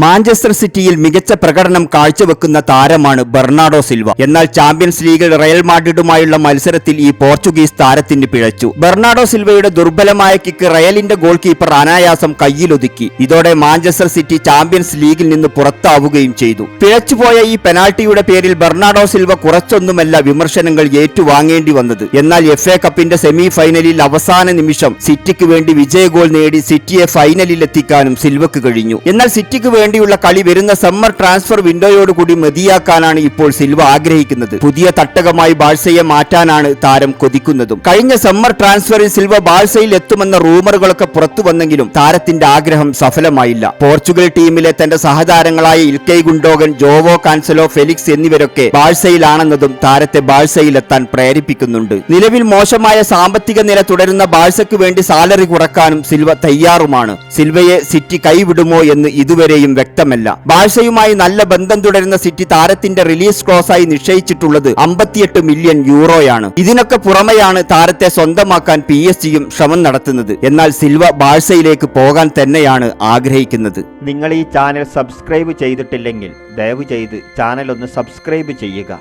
Manchester സിറ്റിയിൽ മികച്ച പ്രകടനം കാഴ്ചവെക്കുന്ന താരമാണ് ബെർണാഡോ സിൽവ. എന്നാൽ ചാമ്പ്യൻസ് ലീഗിൽ റയൽ മാഡ്രിഡുമായുള്ള മത്സരത്തിൽ ഈ പോർച്ചുഗീസ് താരത്തിന് പിഴച്ചു. ബെർണാഡോ സിൽവയുടെ ദുർബലമായ കിക്ക് റയലിന്റെ ഗോൾ കീപ്പർ അനായാസം കയ്യിലൊതുക്കി. ഇതോടെ മാഞ്ചസ്റ്റർ സിറ്റി ചാമ്പ്യൻസ് ലീഗിൽ നിന്ന് പുറത്താവുകയും ചെയ്തു. പിഴച്ചുപോയ ഈ പെനാൾട്ടിയുടെ പേരിൽ ബെർണാഡോ സിൽവ കുറച്ചൊന്നുമല്ല വിമർശനങ്ങൾ ഏറ്റുവാങ്ങേണ്ടി വന്നത്. എന്നാൽ എഫ് എ കപ്പിന്റെ സെമി ഫൈനലിൽ അവസാന നിമിഷം സിറ്റിക്ക് വേണ്ടി വിജയ ഗോൾ നേടി സിറ്റിയെ ഫൈനലിൽ എത്തിക്കാനും സിൽവക്ക് കഴിഞ്ഞു. എന്നാൽ സിറ്റിക്ക് വേണ്ടിയുള്ള കളി വരുന്ന സമ്മർ ട്രാൻസ്ഫർ വിൻഡോയോടുകൂടി മതിയാക്കാനാണ് ഇപ്പോൾ സിൽവ ആഗ്രഹിക്കുന്നത്. പുതിയ തട്ടകമായി ബാഴ്സയെ മാറ്റാനാണ് താരം കൊതിക്കുന്നതും. കഴിഞ്ഞ സമ്മർ ട്രാൻസ്ഫറിൽ സിൽവ ബാഴ്സയിൽ എത്തുമെന്ന റൂമറുകളൊക്കെ പുറത്തു വന്നെങ്കിലും താരത്തിന്റെ ആഗ്രഹം സഫലമായില്ല. പോർച്ചുഗൽ ടീമിലെ തന്റെ സഹതാരങ്ങളായ Ilkay Gundogan Joao Cancelo Felix എന്നിവരൊക്കെ ബാഴ്സയിലാണെന്നതും താരത്തെ ബാഴ്സയിലെത്താൻ പ്രേരിപ്പിക്കുന്നുണ്ട്. നിലവിൽ മോശമായ സാമ്പത്തിക നില തുടരുന്ന ബാഴ്സയ്ക്ക് വേണ്ടി സാലറി കുറക്കാനും സിൽവ തയ്യാറുമാണ്. സിൽവയെ സിറ്റി കൈവിടുമോ എന്ന് ഇതുവരെയും വ്യക്തമല്ല. ബാഴ്സയുമായി നല്ല ബന്ധം തുടരുന്ന സിറ്റി താരത്തിന്റെ റിലീസ് ക്ലോസായി നിശ്ചയിച്ചിട്ടുള്ളത് അമ്പത്തിയെട്ട് മില്യൺ യൂറോയാണ്. ഇതിനൊക്കെ പുറമെയാണ് താരത്തെ സ്വന്തമാക്കാൻ പി എസ് ജിയും ശ്രമം നടത്തുന്നത്. എന്നാൽ സിൽവ ബാഴ്സയിലേക്ക് പോകാൻ തന്നെയാണ് ആഗ്രഹിക്കുന്നത്. നിങ്ങൾ ഈ ചാനൽ സബ്സ്ക്രൈബ് ചെയ്തിട്ടില്ലെങ്കിൽ ദയവ് ചെയ്ത് ചാനൽ ഒന്ന് സബ്സ്ക്രൈബ് ചെയ്യുക.